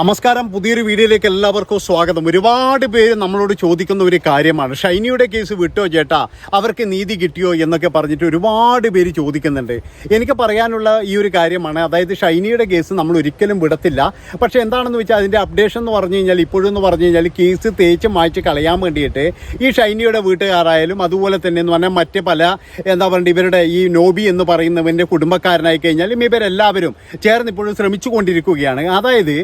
നമസ്കാരം. പുതിയൊരു വീഡിയോയിലേക്ക് എല്ലാവർക്കും സ്വാഗതം. ഒരുപാട് പേര് നമ്മളോട് ചോദിക്കുന്ന ഒരു കാര്യമാണ്. ഷൈനിയുടെ കേസ് വിട്ടോ ചേട്ടാ? അവർക്ക് നീതി കിട്ടിയോ എന്നൊക്കെ പറഞ്ഞിട്ട് ഒരുപാട് പേര് ചോദിക്കുന്നുണ്ട്. എനിക്ക് പറയാനുള്ള ഈ ഒരു കാര്യമാണ്. അതായത് ഷൈനിയുടെ കേസ് നമ്മൾ ഒരിക്കലും വിടത്തില്ല. പക്ഷെ എന്താണെന്ന് വെച്ചാൽ അതിന്റെ അപ്ഡേഷൻ എന്ന് പറഞ്ഞു കഴിഞ്ഞാൽ ഇപ്പോഴും എന്ന് പറഞ്ഞു കഴിഞ്ഞാൽ കേസ് തേച്ച് മായ്ച്ച് കളയാൻ വേണ്ടിയിട്ട് ഈ ഷൈനിയുടെ വീട്ടുകാരായാലും അതുപോലെ തന്നെ എന്ന് പറഞ്ഞാൽ മറ്റ് പല എന്താ പറയുക ഇവരുടെ ഈ നോബി എന്ന് പറയുന്നവന്റെ കുടുംബക്കാരനായി കഴിഞ്ഞാലും ഇവരെല്ലാവരും ചേർന്ന് ഇപ്പോഴും ശ്രമിച്ചുകൊണ്ടിരിക്കുകയാണ്. അതായത്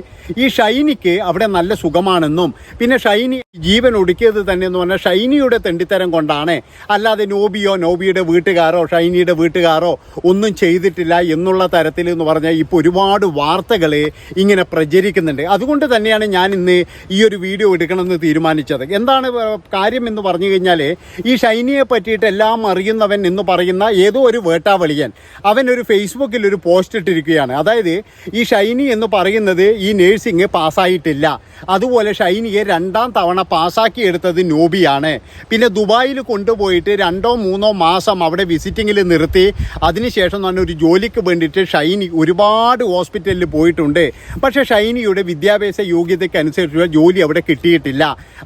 ഈ ഷൈനിക്ക് അവിടെ നല്ല സുഖമാണെന്നും പിന്നെ ഷൈനി ജീവൻ ഒടുക്കിയത് തന്നെ എന്ന് പറഞ്ഞാൽ ഷൈനിയുടെ തെണ്ടിത്തരം കൊണ്ടാണ്. അല്ലാതെ നോബിയോ നോബിയുടെ വീട്ടുകാരോ ഷൈനിയുടെ വീട്ടുകാരോ ഒന്നും ചെയ്തിട്ടില്ല എന്നുള്ള തരത്തിൽ എന്ന് പറഞ്ഞാൽ ഇപ്പോൾ ഒരുപാട് വാർത്തകൾ ഇങ്ങനെ പ്രചരിക്കുന്നുണ്ട്. അതുകൊണ്ട് തന്നെയാണ് ഞാൻ ഇന്ന് ഈ ഒരു വീഡിയോ എടുക്കണമെന്ന് തീരുമാനിച്ചത്. എന്താണ് കാര്യം എന്ന് പറഞ്ഞു കഴിഞ്ഞാൽ ഈ ഷൈനിയെ പറ്റിയിട്ട് എല്ലാം അറിയുന്നവൻ എന്ന് പറയുന്ന ഏതോ ഒരു വേട്ടാവളിയൻ അവൻ ഒരു ഫേസ്ബുക്കിൽ ഒരു പോസ്റ്റ് ഇട്ടിരിക്കുകയാണ്. അതായത് ഈ ഷൈനി എന്ന് പറയുന്നത് ഈ നേഴ്സിംഗ് പാസ്സായിട്ടില്ല. അതുപോലെ ഷൈനിയെ രണ്ടാം തവണ പാസ്സാക്കി എടുത്തത് നോബിയാണ്. പിന്നെ ദുബായിൽ കൊണ്ടുപോയിട്ട് രണ്ടോ മൂന്നോ മാസം അവിടെ വിസിറ്റിങ്ങിൽ നിർത്തി. അതിനുശേഷം തന്നെ ഒരു ജോലിക്ക് വേണ്ടിയിട്ട് ഷൈനി ഒരുപാട് ഹോസ്പിറ്റലിൽ പോയിട്ടുണ്ട്. പക്ഷേ ഷൈനിയുടെ വിദ്യാഭ്യാസ യോഗ്യതയ്ക്ക് അനുസരിച്ചുള്ള ജോലി അവിടെ കിട്ടിയിട്ടില്ല.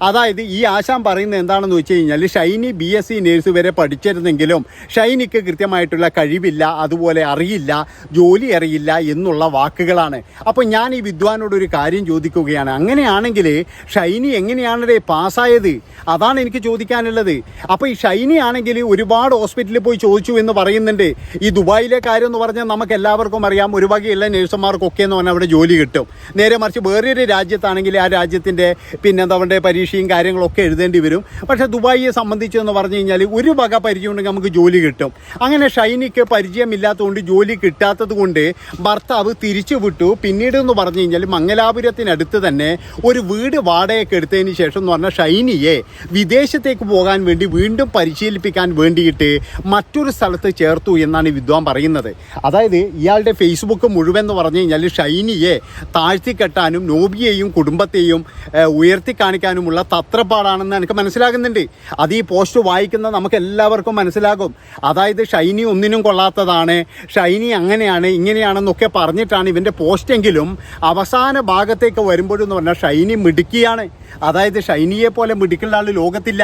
അതായത് ഈ ആശാൻ പറയുന്നത് എന്താണെന്ന് വെച്ച് കഴിഞ്ഞാൽ Shiny B S C nurse വരെ പഠിച്ചിരുന്നെങ്കിലും ഷൈനിക്ക് കൃത്യമായിട്ടുള്ള കഴിവില്ല അതുപോലെ അറിയില്ല ജോലി അറിയില്ല എന്നുള്ള വാക്കുകളാണ്. അപ്പോൾ ഞാൻ ഈ വിദ്വാനോട് ഒരു കാര്യം ചോദിക്കുകയാണ്. അങ്ങനെയാണെങ്കിൽ ഷൈനി എങ്ങനെയാണല്ലേ പാസ്സായത്? അതാണ് എനിക്ക് ചോദിക്കാനുള്ളത്. അപ്പോൾ ഈ ഷൈനി ആണെങ്കിൽ ഒരുപാട് ഹോസ്പിറ്റലിൽ പോയി ചോദിച്ചു എന്ന് പറയുന്നുണ്ട്. ഈ ദുബായിലെ കാര്യം എന്ന് പറഞ്ഞാൽ നമുക്ക് എല്ലാവർക്കും അറിയാം. ഒരു വകയുള്ള നേഴ്സുമാർക്കൊക്കെ എന്ന് പറഞ്ഞാൽ അവിടെ ജോലി കിട്ടും. നേരെ മറിച്ച് വേറൊരു രാജ്യത്താണെങ്കിൽ ആ രാജ്യത്തിന്റെ പിന്നെ എന്താ പറയുക പരീക്ഷയും കാര്യങ്ങളൊക്കെ എഴുതേണ്ടി വരും. പക്ഷേ ദുബായിയെ സംബന്ധിച്ച് എന്ന് പറഞ്ഞു കഴിഞ്ഞാൽ ഒരു വക പരിചയം ഉണ്ടെങ്കിൽ നമുക്ക് ജോലി കിട്ടും. അങ്ങനെ ഷൈനിക്ക് പരിചയമില്ലാത്തതുകൊണ്ട് ജോലി കിട്ടാത്തത് കൊണ്ട് ഭർത്താവ് തിരിച്ചു വിട്ടു പിന്നീട് എന്ന് പറഞ്ഞു കഴിഞ്ഞാൽ മംഗലാപുരത്തിനടുത്ത് തന്നെ ഒരു വീട് വാടകയ്ക്ക് എടുത്തതിന് ശേഷം എന്ന് പറഞ്ഞാൽ ഷൈനിയെ വിദേശത്തേക്ക് പോകാൻ വേണ്ടി വീണ്ടും പരിശീലിപ്പിക്കാൻ വേണ്ടിയിട്ട് മറ്റൊരു സ്ഥലത്ത് ചേർത്തു എന്നാണ് വിദ്വാൻ പറയുന്നത്. അതായത് ഇയാളുടെ ഫേസ്ബുക്ക് മുഴുവൻ എന്ന് പറഞ്ഞു കഴിഞ്ഞാൽ ഷൈനിയെ താഴ്ത്തിക്കെട്ടാനും നോബിയെയും കുടുംബത്തെയും ഉയർത്തി കാണിക്കാനുമുള്ള തത്രപ്പാടാണെന്ന് എനിക്ക് മനസ്സിലാകുന്നുണ്ട്. അത് ഈ പോസ്റ്റ് വായിക്കുന്ന നമുക്ക് എല്ലാവർക്കും മനസ്സിലാകും. അതായത് ഷൈനി ഒന്നിനും കൊള്ളാത്തതാണ്. ഷൈനി അങ്ങനെയാണ് ഇങ്ങനെയാണെന്നൊക്കെ പറഞ്ഞിട്ടാണ് ഇവന്റെ പോസ്റ്റെങ്കിലും അവസാന ഭാഗത്തേക്ക് വരുമ്പോഴെന്ന് പറഞ്ഞാൽ ഷൈനി മിടുക്കിയാണ്. അതായത് ഷൈനിയെ പോലെ മിടുക്കുള്ള ആൾ ലോകത്തില്ല.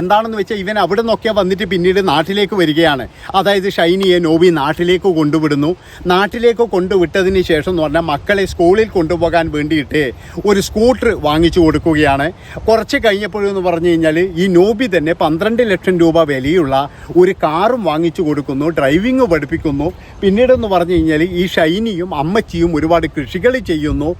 എന്താണെന്ന് വെച്ചാൽ ഇവൻ അവിടെ നിന്നൊക്കെ വന്നിട്ട് പിന്നീട് നാട്ടിലേക്ക് വരികയാണ്. അതായത് ഷൈനിയെ നോബി നാട്ടിലേക്ക് കൊണ്ടുവിടുന്നു. നാട്ടിലേക്ക് കൊണ്ടുവിട്ടതിന് ശേഷം എന്ന് പറഞ്ഞാൽ മക്കളെ സ്കൂളിൽ കൊണ്ടുപോകാൻ വേണ്ടിയിട്ട് ഒരു സ്കൂട്ടർ വാങ്ങിച്ചു കൊടുക്കുകയാണ്. കുറച്ച് കഴിഞ്ഞപ്പോഴെന്ന് പറഞ്ഞു കഴിഞ്ഞാൽ ഈ നോബി തന്നെ പന്ത്രണ്ട് ലക്ഷം രൂപ വിലയുള്ള ഒരു കാറും വാങ്ങിച്ചു കൊടുക്കുന്നു ഡ്രൈവിംഗ് പഠിപ്പിക്കുന്നു. പിന്നീടെന്ന് പറഞ്ഞു കഴിഞ്ഞാൽ ഈ ഷൈനിയും അമ്മച്ചിയും ഒരുപാട് കൃഷികൾ ചെയ്യുന്നു.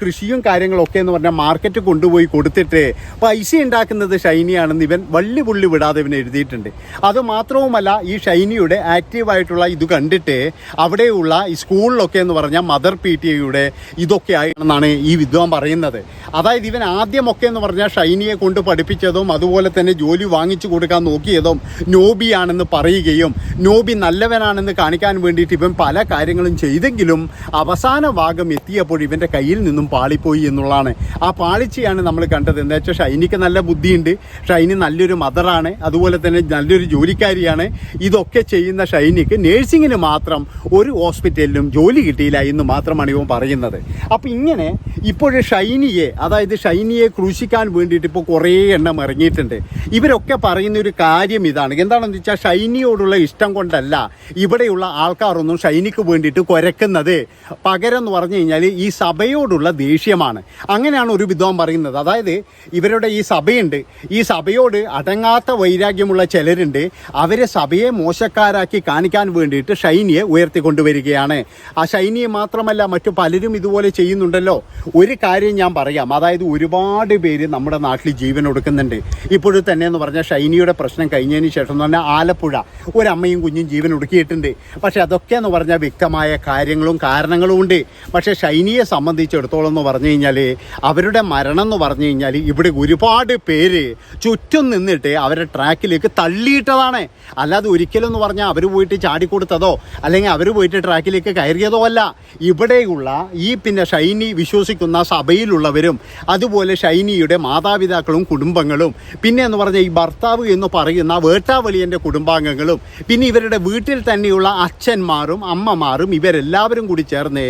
കൃഷിയും കാര്യങ്ങളൊക്കെ എന്ന് പറഞ്ഞാൽ മാർക്കറ്റ് കൊണ്ടുപോയി കൊടുത്തിട്ട് പൈസ ഉണ്ടാക്കുന്നത് ഷൈനിയാണെന്ന് ഇവൻ വള്ളി പുള്ളി വിടാതെ ഇവൻ എഴുതിയിട്ടുണ്ട്. അത് മാത്രവുമല്ല ഈ ഷൈനിയുടെ ആക്റ്റീവായിട്ടുള്ള ഇത് കണ്ടിട്ട് അവിടെയുള്ള ഈ സ്കൂളിലൊക്കെ എന്ന് പറഞ്ഞാൽ മദർ പി ടി ഐയുടെ ഇതൊക്കെ ആണെന്നാണ് ഈ വിദ്വാൻ പറയുന്നത്. അതായത് ഇവൻ ആദ്യമൊക്കെ എന്ന് പറഞ്ഞാൽ ഷൈനിയെ കൊണ്ട് പഠിപ്പിച്ചതും അതുപോലെ തന്നെ ജോലി വാങ്ങിച്ചു കൊടുക്കാൻ നോക്കിയതും നോബിയാണെന്ന് പറയുകയും നോബി നല്ലവനാണെന്ന് കാണിക്കാൻ വേണ്ടിയിട്ട് ഇവൻ പല കാര്യങ്ങളും ചെയ്തെങ്കിലും അവസാന ഭാഗം എത്തിയപ്പോൾ ഇവന്റെ കയ്യിൽ നിന്നും പാളിപ്പോയി എന്നുള്ളതാണ്. ആ പാളിച്ചയാണ് നമ്മൾ കണ്ടത്. എന്താ വെച്ചാൽ ഷൈനിക്ക് നല്ല ബുദ്ധിയുണ്ട്. ഷൈനി നല്ലൊരു മദറാണ്. അതുപോലെ തന്നെ നല്ലൊരു ജോലിക്കാരിയാണ്. ഇതൊക്കെ ചെയ്യുന്ന ഷൈനിക്ക് നേഴ്സിങ്ങിന് മാത്രം ഒരു ഹോസ്പിറ്റലിലും ജോലി കിട്ടിയില്ല എന്ന് മാത്രമാണ് ഇവൻ പറയുന്നത്. അപ്പോൾ ഇങ്ങനെ ഇപ്പോഴും ഷൈനിയെ അതായത് ഷൈനിയെ ക്രൂശിക്കാൻ വേണ്ടിയിട്ട് ഇപ്പോൾ കുറേ എണ്ണം ഇറങ്ങിയിട്ടുണ്ട്. ഇവരൊക്കെ പറയുന്ന ഒരു കാര്യം ഇതാണ്. എന്താണെന്ന് വെച്ചാൽ ഷൈനിയോടുള്ള ഇഷ്ടം കൊണ്ടല്ല ഇവിടെയുള്ള ആൾക്കാരൊന്നും ഷൈനിക്ക് വേണ്ടിയിട്ട് കുരക്കുന്നത്. പകരം എന്ന് പറഞ്ഞു കഴിഞ്ഞാൽ ഈ സഭയോടുള്ള ദേഷ്യമാണ്. അങ്ങനെയാണ് ഒരു വിദ്വാൻ പറയുന്നത്. അതായത് ഇവരുടെ ഈ സഭയുണ്ട്. ഈ സഭയോട് അടങ്ങാത്ത വൈരാഗ്യമുള്ള ചിലരുണ്ട്. അവരെ സഭയെ മോശക്കാരാക്കി കാണിക്കാൻ വേണ്ടിയിട്ട് ഷൈനിയെ ഉയർത്തിക്കൊണ്ടുവരികയാണ്. ആ ഷൈനിയെ മാത്രമല്ല മറ്റു പലരും ഇതുപോലെ ചെയ്യുന്നുണ്ടല്ലോ. ഒരു കാര്യം ഞാൻ പറയാം. അതായത് ഒരുപാട് പേര് നമ്മുടെ നാട്ടിൽ ജീവൻ ഒടുക്കുന്നുണ്ട്. ഇപ്പോഴും തന്നെ എന്ന് പറഞ്ഞാൽ ഷൈനിയുടെ പ്രശ്നം കഴിഞ്ഞതിന് ശേഷം എന്ന് പറഞ്ഞാൽ ആലപ്പുഴ ഒരമ്മയും കുഞ്ഞും ജീവൻ ഒടുക്കിയിട്ടുണ്ട്. പക്ഷേ അതൊക്കെ എന്ന് പറഞ്ഞാൽ വ്യക്തമായ കാര്യങ്ങളും കാരണങ്ങളും ഉണ്ട്. പക്ഷേ ഷൈനിയെ സംബന്ധിച്ചിടത്തോളം എന്ന് പറഞ്ഞു കഴിഞ്ഞാൽ അവരുടെ മരണം എന്ന് പറഞ്ഞു കഴിഞ്ഞാൽ ഇവിടെ ഒരുപാട് പേര് ചുറ്റും നിന്നിട്ട് അവരെ ട്രാക്കിലേക്ക് തള്ളിയിട്ടതാണ്. അല്ലാതെ ഒരിക്കലും എന്ന് പറഞ്ഞാൽ അവർ പോയിട്ട് ചാടിക്കൊടുത്തതോ അല്ലെങ്കിൽ അവർ പോയിട്ട് ട്രാക്കിലേക്ക് കയറിയതോ അല്ല. ഇവിടെയുള്ള ഈ പിന്നെ ഷൈനി വിശ്വസിക്കുന്ന സഭയിലുള്ളവരും അതുപോലെ ഷൈനിയുടെ മാതാപിതാക്കളും കുടുംബങ്ങളും. പിന്നെ എന്ന് പറഞ്ഞാൽ ഈ ഭർത്താവ് എന്ന് പറയുന്ന വേട്ടാവലിയന്റെ കുടുംബാംഗങ്ങളും പിന്നെ ഇവരുടെ വീട്ടിൽ തന്നെയുള്ള അച്ഛന്മാരും അമ്മമാരും ഇവരെല്ലാവരും കൂടി ചേർന്ന്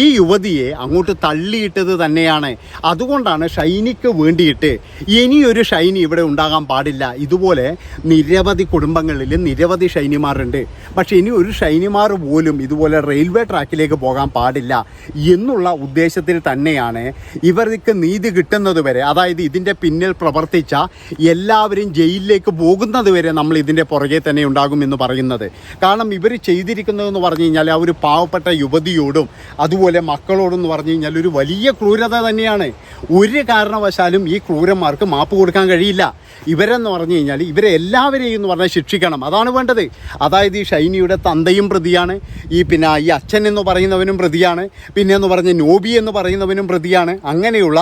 ഈ യുവതിയെ അങ്ങോട്ട് തള്ളിയിട്ടത് തന്നെയാണ്. അതുകൊണ്ടാണ് ഷൈനിക്ക് വേണ്ടിയിട്ട് ഇനിയൊരു ഷൈനി ഇവിടെ ഉണ്ടാകാൻ പാടില്ല. ഇതുപോലെ നിരവധി കുടുംബങ്ങളിൽ നിരവധി ഷൈനിമാരുണ്ട്. പക്ഷേ ഇനി ഒരു ഷൈനിമാർ പോലും ഇതുപോലെ റെയിൽവേ ട്രാക്കിലേക്ക് പോകാൻ പാടില്ല എന്നുള്ള ഉദ്ദേശത്തിൽ തന്നെയാണ് ഇവർക്ക് നീതി കിട്ടുന്നത് വരെ അതായത് ഇതിന്റെ പിന്നിൽ പ്രവർത്തിച്ച എല്ലാവരും ജയിലിലേക്ക് പോകുന്നത് വരെ നമ്മൾ ഇതിന്റെ പുറകെ തന്നെ ഉണ്ടാകുമെന്ന് പറയുന്നത്. കാരണം ഇവർ ചെയ്തിരിക്കുന്നതെന്ന് പറഞ്ഞു കഴിഞ്ഞാൽ ആ ഒരു പാവപ്പെട്ട യുവതിയോടും അതുപോലെ മക്കളോടും എന്ന് പറഞ്ഞു കഴിഞ്ഞാൽ ഒരു വലിയ ക്രൂരത തന്നെയാണ്. ഒരു കാരണവശാലും ഈ ക്രൂരന്മാർക്ക് മാപ്പ് കൊടുക്കാൻ കഴിയില്ല. ഇവരെന്ന് പറഞ്ഞു കഴിഞ്ഞാൽ ഇവരെ എല്ലാവരെയും എന്ന് പറഞ്ഞാൽ ശിക്ഷിക്കണം. അതാണ് വേണ്ടത്. അതായത് ഈ ഷൈനിയുടെ തന്തയും പ്രതിയാണ്. ഈ പിന്നെ ഈ അച്ഛൻ എന്ന് പറയുന്നവനും പ്രതിയാണ്. പിന്നെ എന്ന് പറഞ്ഞ നോബി എന്ന് പറയുന്നവനും പ്രതിയാണ്. അങ്ങനെയുള്ള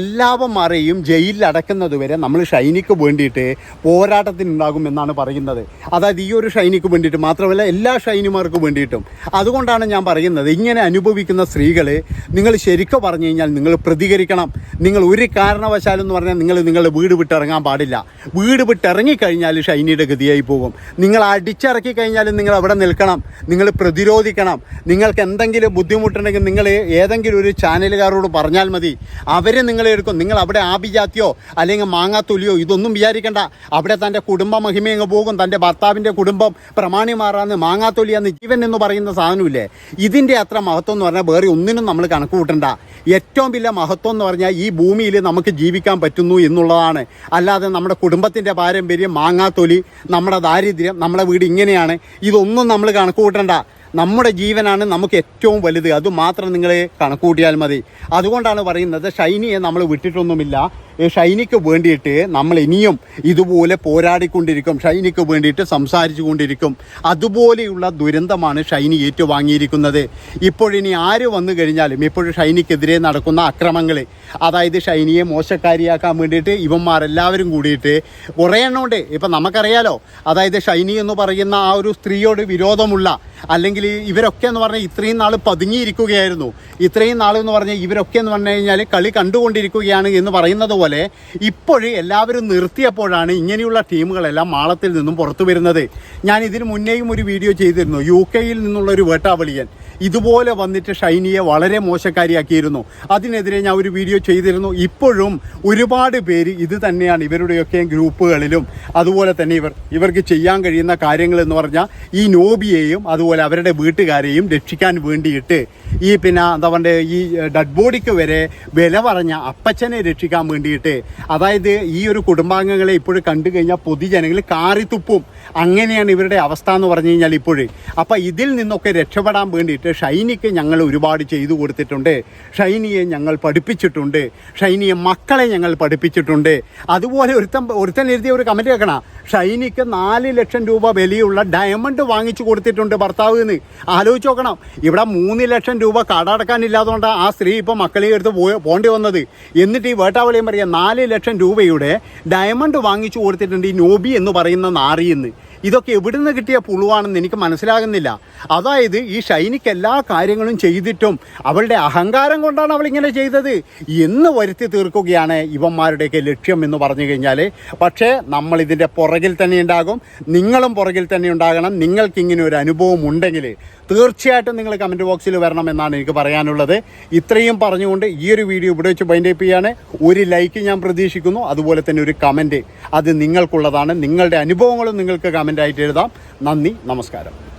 എല്ലാവന്മാരെയും ജയിലിൽ അടക്കുന്നത് വരെ നമ്മൾ ഷൈനിക്ക് വേണ്ടിയിട്ട് പോരാട്ടത്തിനുണ്ടാകും എന്നാണ് പറയുന്നത്. അതായത് ഈ ഒരു ഷൈനിക്ക് വേണ്ടിയിട്ട് മാത്രമല്ല എല്ലാ ഷൈനിമാർക്ക് വേണ്ടിയിട്ടും. അതുകൊണ്ടാണ് ഞാൻ പറയുന്നത് ഇങ്ങനെ അനുഭവിക്കുന്ന സ്ത്രീകൾ നിങ്ങൾ ശരിക്കും പറഞ്ഞു കഴിഞ്ഞാൽ നിങ്ങൾ പ്രതികരിക്കണം. നിങ്ങൾ ഒരു കാരണവശാലും എന്ന് പറഞ്ഞാൽ നിങ്ങൾ നിങ്ങളുടെ വീട് വിട്ടിറങ്ങാൻ പാടില്ല. വീട് വിട്ടിറങ്ങിക്കഴിഞ്ഞാൽ ഷൈനിയുടെ ഗതിയായി പോകും. നിങ്ങൾ അടിച്ചിറക്കി കഴിഞ്ഞാലും നിങ്ങൾ അവിടെ നിൽക്കണം. നിങ്ങൾ പ്രതിരോധിക്കണം. നിങ്ങൾക്ക് എന്തെങ്കിലും ബുദ്ധിമുട്ടുണ്ടെങ്കിൽ നിങ്ങൾ ഏതെങ്കിലും ഒരു ചാനലുകാരോട് പറഞ്ഞാൽ മതി. അവർ നിങ്ങളെ എടുക്കും. നിങ്ങൾ അവിടെ ആഭിജാത്യോ അല്ലെങ്കിൽ മാങ്ങാത്തൊലിയോ ഇതൊന്നും വിചാരിക്കണ്ട. അവിടെ തന്റെ കുടുംബ മഹിമയങ്ങ് പോകും. തന്റെ ഭർത്താവിന്റെ കുടുംബം പ്രമാണിമാറാന്ന് മാങ്ങാത്തൊലിയാന്ന് ജീവൻ എന്ന് പറയുന്ന സാധനമില്ലേ? ഇതിന്റെ അത്ര മഹത്വം എന്ന് പറഞ്ഞാൽ വേറെ ഒന്നിനും നമ്മൾ കണക്ക് കൂട്ടണ്ട. ഏറ്റവും വലിയ മഹത്വം എന്ന് പറഞ്ഞാൽ ഈ ഭൂമിയിൽ നമുക്ക് ജീവിക്കാൻ പറ്റുന്നു എന്നുള്ളതാണ്. അല്ലാതെ നമ്മുടെ കുടുംബത്തിന്റെ പാരമ്പര്യം മാങ്ങാത്തൊലി നമ്മുടെ ദാരിദ്ര്യം നമ്മുടെ വീട് ഇങ്ങനെയാണ്. ഇതൊന്നും നമ്മൾ കണക്ക് കൂട്ടണ്ട. നമ്മുടെ ജീവനാണ് നമുക്ക് ഏറ്റവും വലുത്. അതുമാത്രം നിങ്ങൾ കണക്കൂട്ടിയാൽ മതി. അതുകൊണ്ടാണ് പറയുന്നത് ഷൈനിയെ നമ്മൾ വിട്ടിട്ടൊന്നുമില്ല. ഷൈനിക്ക് വേണ്ടിയിട്ട് നമ്മൾ ഇനിയും ഇതുപോലെ പോരാടിക്കൊണ്ടിരിക്കും ഷൈനിക്ക് വേണ്ടിയിട്ട് സംസാരിച്ചു കൊണ്ടിരിക്കും അതുപോലെയുള്ള ദുരന്തമാണ് ഷൈനി ഏറ്റുവാങ്ങിയിരിക്കുന്നത്. ഇപ്പോഴിനി ആര് വന്നു കഴിഞ്ഞാലും ഇപ്പോഴും ഷൈനിക്കെതിരെ നടക്കുന്ന അക്രമങ്ങൾ അതായത് ഷൈനിയെ മോശക്കാരിയാക്കാൻ വേണ്ടിയിട്ട് ഇവന്മാരെല്ലാവരും കൂടിയിട്ട് കുറേ എണ്ണമുണ്ട് ഇപ്പം നമുക്കറിയാലോ അതായത് ഷൈനി എന്ന് പറയുന്ന ആ ഒരു സ്ത്രീയോട് വിരോധമുള്ള അല്ലെങ്കിൽ ഇവരൊക്കെ എന്ന് പറഞ്ഞാൽ ഇത്രയും നാൾ പതുങ്ങിയിരിക്കുകയായിരുന്നു. ഇത്രയും നാൾ എന്ന് പറഞ്ഞാൽ ഇവരൊക്കെ എന്ന് പറഞ്ഞു കഴിഞ്ഞാൽ കളി കണ്ടുകൊണ്ടിരിക്കുകയാണ് എന്ന് പറയുന്നത് പോലെ ഇപ്പോഴും എല്ലാവരും നിർത്തിയപ്പോഴാണ് ഇങ്ങനെയുള്ള ടീമുകളെല്ലാം മാളത്തിൽ നിന്നും പുറത്തു വരുന്നത്. ഞാൻ ഇതിനു മുന്നേയും ഒരു വീഡിയോ ചെയ്തിരുന്നു. യു കെയിൽ നിന്നുള്ള ഒരു വേട്ടാവളിയൻ. ഇതുപോലെ വന്നിട്ട് ഷൈനിയെ വളരെ മോശക്കാരിയാക്കിയിരുന്നു. അതിനെതിരെ ഞാൻ ഒരു വീഡിയോ ചെയ്തിരുന്നു. ഇപ്പോഴും ഒരുപാട് പേര് ഇത് തന്നെയാണ് ഇവരുടെയൊക്കെ ഗ്രൂപ്പുകളിലും. അതുപോലെ തന്നെ ഇവർ ഇവർക്ക് ചെയ്യാൻ കഴിയുന്ന കാര്യങ്ങൾ എന്ന് പറഞ്ഞാൽ ഈ നോബിയെയും അതുപോലെ അവരുടെ വീട്ടുകാരെയും രക്ഷിക്കാൻ വേണ്ടിയിട്ട് ഈ പിന്നെ എന്താ പറയുക ഈ ഡെഡ് ബോഡിക്ക് വരെ വില പറഞ്ഞ അപ്പച്ചനെ രക്ഷിക്കാൻ വേണ്ടിയിട്ട്. അതായത് ഈ ഒരു കുടുംബാംഗങ്ങളെ ഇപ്പോഴും കണ്ടു കഴിഞ്ഞാൽ പൊതുജനങ്ങൾ കാറിത്തുപ്പും. അങ്ങനെയാണ് ഇവരുടെ അവസ്ഥ എന്ന് പറഞ്ഞു കഴിഞ്ഞാൽ ഇപ്പോഴും. അപ്പം ഇതിൽ നിന്നൊക്കെ രക്ഷപ്പെടാൻ വേണ്ടിയിട്ട് ഷൈനിക്ക് ഞങ്ങൾ ഒരുപാട് ചെയ്തു കൊടുത്തിട്ടുണ്ട്. ഷൈനിയെ ഞങ്ങൾ പഠിപ്പിച്ചിട്ടുണ്ട്. ഷൈനിയെ മക്കളെ ഞങ്ങൾ പഠിപ്പിച്ചിട്ടുണ്ട്. അതുപോലെ ഒരുത്തൻ ഒരുത്തൻ എഴുതിയ ഒരു കമന്റ് കേൾക്കണം? ഷൈനിക്ക് നാല് ലക്ഷം രൂപ വിലയുള്ള ഡയമണ്ട് വാങ്ങിച്ചു കൊടുത്തിട്ടുണ്ട് ഭർത്താവ് എന്ന്. ആലോചിച്ച് നോക്കണം. ഇവിടെ മൂന്ന് ലക്ഷം രൂപ കടടക്കാനില്ലാതുകൊണ്ടാണ് ആ സ്ത്രീ ഇപ്പോൾ മക്കളെ എടുത്ത് പോയി പോണ്ടി വന്നത്. എന്നിട്ട് ഈ വേട്ടാവളിയും പറയാം നാല് ലക്ഷം രൂപയുടെ ഡയമണ്ട് വാങ്ങിച്ചു കൊടുത്തിട്ടുണ്ട് ഈ നോബി എന്ന് പറയുന്ന നാറിയെന്ന് ഇതൊക്കെ എവിടുന്ന് കിട്ടിയ പുളുവാണെന്ന് എനിക്ക് മനസ്സിലാകുന്നില്ല. അതായത് ഈ ഷൈനിക്ക് എല്ലാ കാര്യങ്ങളും ചെയ്തിട്ടും അവളുടെ അഹങ്കാരം കൊണ്ടാണ് അവളിങ്ങനെ ഇങ്ങനെ ചെയ്തത്. എന്ന് വരുത്തി തീർക്കുകയാണ് ഇവന്മാരുടെയൊക്കെ ലക്ഷ്യം എന്ന് പറഞ്ഞു കഴിഞ്ഞാൽ പക്ഷേ നമ്മൾ ഇതിന്റെ പുറകിൽ തന്നെ ഉണ്ടാകും. നിങ്ങളും പുറകിൽ തന്നെ ഉണ്ടാകണം. നിങ്ങൾക്കിങ്ങനെ ഒരു അനുഭവം ഉണ്ടെങ്കിൽ തീർച്ചയായിട്ടും നിങ്ങൾ കമന്റ് ബോക്സിൽ വരണം എന്നാണ് എനിക്ക് പറയാനുള്ളത്. ഇത്രയും പറഞ്ഞുകൊണ്ട് ഈ ഒരു വീഡിയോ ഇവിടെ വെച്ച് ബൈൻഡപ്പ് ചെയ്യാണ്. ഒരു ലൈക്ക് ഞാൻ പ്രതീക്ഷിക്കുന്നു. അതുപോലെ തന്നെ ഒരു കമന്റ് അത് നിങ്ങൾക്കുള്ളതാണ്. നിങ്ങളുടെ അനുഭവങ്ങളും നിങ്ങൾക്ക് കമന്റായിട്ട് എഴുതാം. നന്ദി നമസ്കാരം.